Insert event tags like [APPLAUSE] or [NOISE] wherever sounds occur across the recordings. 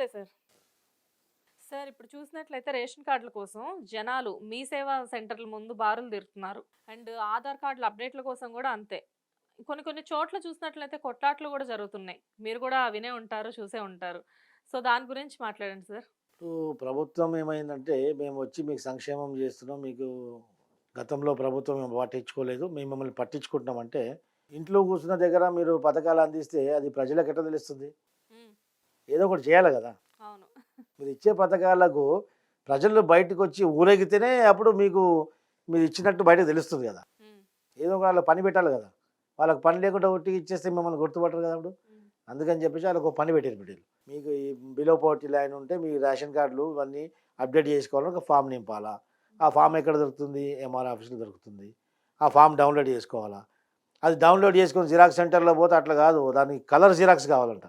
నమస్తే sir. Sir ఇప్పుడు చూసినట్లయితే రేషన్ కార్డుల కోసం జనాలు మీ సేవా సెంటర్ల ముందు బారులు తిరుగుతున్నారు అండ్ ఆధార్ కార్డుల అప్డేట్ల కోసం కూడా అంతే. కొన్ని కొన్ని చోట్ల చూసినట్లయితే కొట్లాట్లు కూడా జరుగుతున్నాయి. మీరు కూడా వినే ఉంటారు చూసే ఉంటారు. సో దాని గురించి మాట్లాడండి సార్. ఇప్పుడు ప్రభుత్వం ఏమైందంటే మేము వచ్చి మీకు సంక్షేమం చేస్తున్నాం. మీకు గతంలో ప్రభుత్వం మేము పట్టించుకోలేదు. మేము మిమ్మల్ని పట్టించుకుంటున్నామంటే ఇంట్లో కూర్చున్న దగ్గర మీరు పథకాలు అందిస్తే అది ప్రజలకు ఎట్లా తెలుస్తుంది? ఏదో ఒకటి చేయాలి కదా. మీరు ఇచ్చే పథకాలకు ప్రజలు బయటకు వచ్చి ఊరేగితేనే అప్పుడు మీకు మీరు ఇచ్చినట్టు బయటకు తెలుస్తుంది కదా. ఏదో ఒక వాళ్ళ పని పెట్టాలి కదా. వాళ్ళకి పని లేకుండా ఒట్టి ఇచ్చేస్తే మిమ్మల్ని గుర్తుపట్టరు కదా అప్పుడు. అందుకని చెప్పేసి వాళ్ళకి పని పెట్టారు బిడ్డలు. మీకు ఈ బిలో పవర్టీ లైన్ ఉంటే మీ రేషన్ కార్డులు ఇవన్నీ అప్డేట్ చేసుకోవాలని ఒక ఫామ్ నింపాలా. ఆ ఫామ్ ఎక్కడ దొరుకుతుంది? ఎంఆర్ ఆఫీస్లో దొరుకుతుంది. ఆ ఫామ్ డౌన్లోడ్ చేసుకోవాలా? అది డౌన్లోడ్ చేసుకొని జిరాక్స్ సెంటర్లో పోతే అట్లా కాదు. దానికి కలర్ జిరాక్స్ కావాలంట.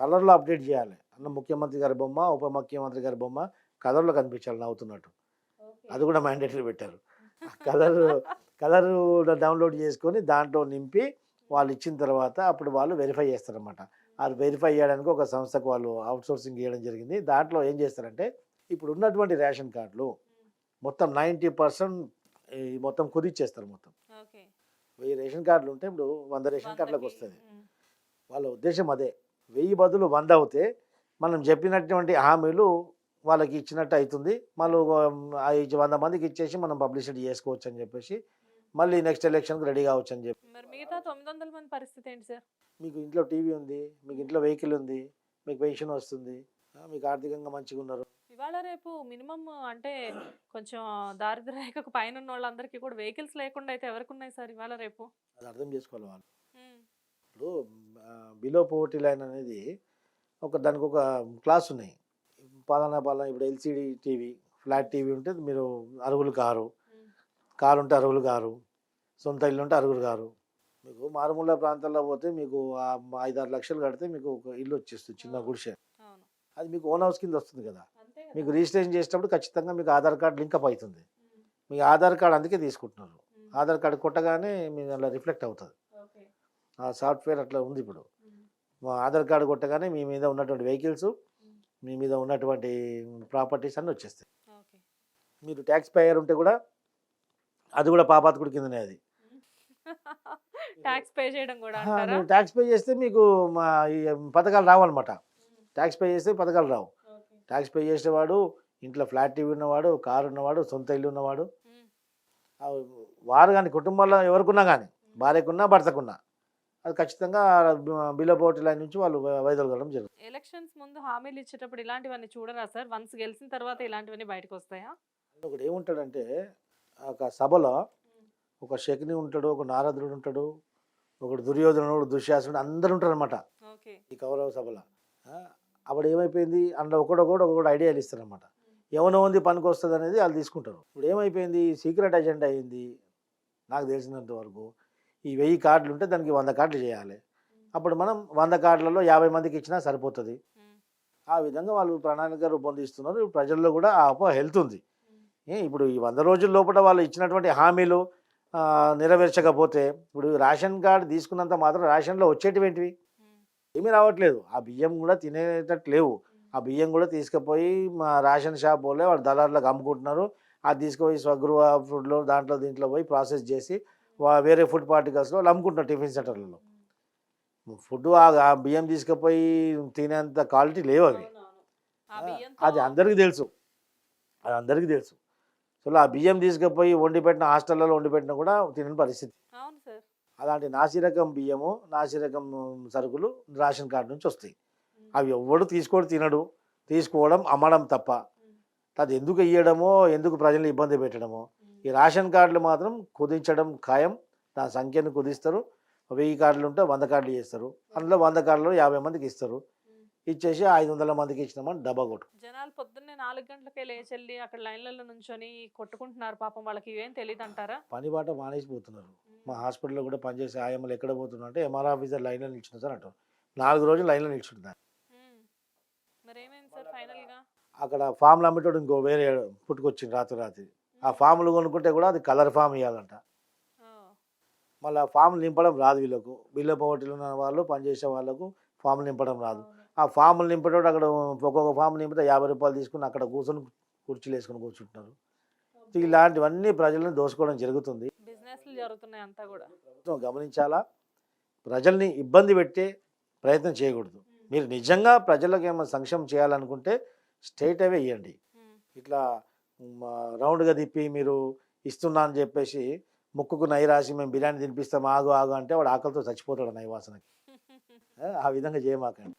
కలర్లో అప్డేట్ చేయాలి. అన్న ముఖ్యమంత్రి గారి బొమ్మ ఉప ముఖ్యమంత్రి గారి బొమ్మ కలర్లో కనిపించాలి నవ్వుతున్నట్టు. అది కూడా మ్యాండేటరీ పెట్టారు. కలర్ కలర్ డౌన్లోడ్ చేసుకొని దాంట్లో నింపి వాళ్ళు ఇచ్చిన తర్వాత అప్పుడు వాళ్ళు వెరిఫై చేస్తారన్నమాట. అది వెరిఫై చేయడానికి ఒక సంస్థకు వాళ్ళు అవుట్సోర్సింగ్ చేయడం జరిగింది. దాంట్లో ఏం చేస్తారంటే ఇప్పుడు ఉన్నటువంటి రేషన్ కార్డులు మొత్తం నైంటీ పర్సెంట్ మొత్తం కుదిచ్చేస్తారు మొత్తం. వెయ్యి రేషన్ కార్డులు ఉంటే ఇప్పుడు వంద రేషన్ కార్డులకు వస్తుంది. వాళ్ళ ఉద్దేశం అదే. వెయ్యి బదులు వంద అవుతే మనం చెప్పినటువంటి హామీలు వాళ్ళకి ఇచ్చినట్టు అవుతుంది. మళ్ళీ వంద మందికి ఇచ్చేసి మనం పబ్లిసిటీ చేసుకోవచ్చు అని చెప్పేసి మళ్ళీ నెక్స్ట్ ఎలక్షన్కి రెడీ కావచ్చు అని చెప్పి. మరి మిగతా తొమ్మిది వందల మంది పరిస్థితి ఏంటి సార్? మీకు ఇంట్లో టీవీ ఉంది మీకు ఇంట్లో వెహికల్ ఉంది మీకు పెన్షన్ వస్తుంది మీకు ఆర్థికంగా మంచిగా ఉన్నారు. ఇవాళ రేపు మినిమం అంటే కొంచెం దారిద్ర్య రేఖకు పైన ఉన్న వాళ్ళందరికీ కూడా వెహికల్స్ లేకుండా అయితే ఎవరికి ఉన్నాయి సార్ ఇవాళ రేపు? అది అర్థం చేసుకోవాలి వాళ్ళు. ఇప్పుడు బిలో పోవర్టీ లైన్ అనేది ఒక దానికి ఒక క్లాస్ ఉన్నాయి. పాలనా పాలన ఇప్పుడు ఎల్సిడి టీవీ ఫ్లాట్ టీవీ ఉంటే మీరు అరుగులు కారు కారు ఉంటే అరుగులు కారు సొంత ఇల్లు ఉంటే అరుగులు కారు. మీకు మారుమూల ప్రాంతాల్లో పోతే మీకు ఆ ఐదారు లక్షలు కడితే మీకు ఒక ఇల్లు వచ్చేస్తుంది చిన్న గుడిసె. అది మీకు ఓన్ హౌస్ కింద వస్తుంది కదా. మీకు రిజిస్ట్రేషన్ చేసేటప్పుడు ఖచ్చితంగా మీకు ఆధార్ కార్డు లింకప్ అవుతుంది. ఉమ్, మీ ఆధార్ కార్డు అందుకే తీసుకుంటున్నారు. ఆధార్ కార్డు కొట్టగానే మీ అలా రిఫ్లెక్ట్ అవుతుంది. ఆ సాఫ్ట్వేర్ అట్లా ఉంది ఇప్పుడు. మా ఆధార్ కార్డు కొట్టగానే మీ మీద ఉన్నటువంటి వెహికల్స్ మీ మీద ఉన్నటువంటి ప్రాపర్టీస్ అన్నీ వచ్చేస్తాయి. మీరు ట్యాక్స్ పేయర్ ఉంటే కూడా అది కూడా పాపాతకుడి కిందనే అది. [LAUGHS] ట్యాక్స్ పే చేయడం కూడా మీరు ట్యాక్స్ పే చేస్తే మీకు మా ఈ పథకాలు రావన్నమాట. ట్యాక్స్ పే చేస్తే పథకాలు రావు. ట్యాక్స్ పే చేసేవాడు ఇంట్లో ఫ్లాట్ టీవీ ఉన్నవాడు కారు ఉన్నవాడు సొంత ఇల్లు ఉన్నవాడు. వారు కానీ కుటుంబంలో ఎవరికున్నా కానీ భార్యకున్నా భర్తకున్నా అది ఖచ్చితంగా బిలో పోటీ లైన్ నుంచి వాళ్ళు వైదొలగడం జరుగుతుంది. ఎలక్షన్స్ ముందు హామీలు ఇచ్చేటప్పుడు ఇలాంటివన్నీ చూడరా సార్? వన్స్ గెలిచిన తర్వాత ఇలాంటివన్నీ బయటకు వస్తాయా? ఒకటి ఏముంటాడంటే ఒక సభలో ఒక శకుని ఉంటాడు ఒక నారదుడు ఉంటాడు ఒకడు దుర్యోధనుడు దుశ్శాసనుడు అందరు ఉంటారు అనమాట ఈ కౌరవ సభలో. అప్పుడు ఏమైపోయింది? అందులో ఒకడొకడు ఒకడు ఐడియాలు ఇస్తారనమాట ఏమైనా ఉంది పనికి వస్తుంది అనేది వాళ్ళు తీసుకుంటారు. ఇప్పుడు ఏమైపోయింది? సీక్రెట్ అజెండా అయింది నాకు తెలిసినంత వరకు ఈ వెయ్యి కార్డులు ఉంటే దానికి వంద కార్డులు చేయాలి. అప్పుడు మనం వంద కార్డులలో యాభై మందికి ఇచ్చినా సరిపోతుంది. ఆ విధంగా వాళ్ళు ప్రణాళిక రూపొందిస్తున్నారు. ప్రజల్లో కూడా ఆ అపో హెల్త్ ఉంది ఇప్పుడు ఈ వంద రోజుల లోపల వాళ్ళు ఇచ్చినటువంటి హామీలు నెరవేర్చకపోతే ఇప్పుడు రేషన్ కార్డు తీసుకున్నంత మాత్రం రేషన్లో వచ్చేటివి ఏంటివి ఉమ్, ఏమీ రావట్లేదు. ఆ బియ్యం కూడా తినేటట్టు లేవు. ఆ బియ్యం కూడా తీసుకుపోయి మా రేషన్ షాప్ వాళ్ళే వాళ్ళు దళారులకు అమ్ముకుంటున్నారు. అది తీసుకుపోయి స్వగృహ ఫుడ్లో దాంట్లో దీంట్లో పోయి ప్రాసెస్ చేసి వేరే ఫుడ్ పార్టికల్స్లో వాళ్ళు అమ్ముకుంటున్నారు టిఫిన్ సెంటర్లలో. ఫుడ్ ఆ బియ్యం తీసుకుపోయి తినేంత క్వాలిటీ లేవు అవి. అది అందరికీ తెలుసు. అది అందరికీ తెలుసు. సో ఆ బియ్యం తీసుకుపోయి వండి పెట్టిన హాస్టల్లో వండి పెట్టినా కూడా తినని పరిస్థితి. అలాంటి నాసిరకం బియ్యము నాసిరకం సరుకులు రేషన్ కార్డు నుంచి వస్తాయి. అవి ఎవడు తీసుకోడు తినడు. తీసుకోవడం అమ్మడం తప్ప. అది ఎందుకు ఇయ్యడమో ఎందుకు ప్రజల్ని ఇబ్బంది పెట్టడమో ఈ రేషన్ కార్డులు మాత్రం కుదించడం ఖాయం. దాని సంఖ్యను కుదిస్తారు. వెయ్యి కార్డులు ఉంటే వంద కార్డులు చేస్తారు. అందులో వంద కార్డులు యాభై మందికి ఇస్తారు. ఇచ్చేసి ఐదు వందల మందికి ఇచ్చినామని డబ్బా కొట్టు. జనాలు పొద్దున్నే నాలుగు గంటలకే లేచెళ్ళి అక్కడ లైన్లలో నుంచొని కొట్టుకుంటున్నారు పాపం వాళ్ళకి ఇవేం తెలియదు అంటారా? పని బాట మానేసిపోతున్నారు. మా హాస్పిటల్లో కూడా పనిచేసే ఆయమ్మలు ఎక్కడ పోతున్నారు అంటే ఎంఆర్ ఆఫీసర్ లైన్లో నిల్చున్నారు సార్ అంటారు. నాలుగు రోజులు లైన్లో నిల్చుంటున్నారు అక్కడ ఫామ్లు అమ్మేటోడు ఇంకో వేరే పుట్టుకొచ్చింది రాత్రి రాత్రి. ఆ ఫామ్లు కొనుక్కుంటే కూడా అది కలర్ ఫామ్ ఇవ్వాలంట మళ్ళీ ఆ ఫామ్లు నింపడం రాదు వీళ్ళకు. బిల్ల పోటీలు ఉన్న వాళ్ళు పనిచేసే వాళ్ళకు ఫామ్లు నింపడం రాదు. ఆ ఫామ్లు నింపేటోడు అక్కడ ఒక్కొక్క ఫామ్ నింపితే యాభై రూపాయలు తీసుకుని అక్కడ కూర్చొని కుర్చీలు వేసుకొని కూర్చుంటున్నారు ఇలాంటివన్నీ ప్రజలను దోసుకోవడం జరుగుతుంది. బిజినెస్లు జరుగుతున్నాయి అంతా కూడా. ప్రభుత్వం గమనించాలా? ప్రజల్ని ఇబ్బంది పెట్టే ప్రయత్నం చేయకూడదు. మీరు నిజంగా ప్రజలకు ఏమైనా సంక్షేమం చేయాలనుకుంటే స్ట్రైట్ అవే ఇవ్వండి. ఇట్లా రౌండ్గా తిప్పి మీరు ఇస్తున్నా అని చెప్పేసి ముక్కుకు నై రాసి మేము బిర్యానీ తినిపిస్తాం ఆగు ఆగు అంటే వాడు ఆకలితో చచ్చిపోతాడు నైవాసనకి ఆ విధంగా చేయమాకండి.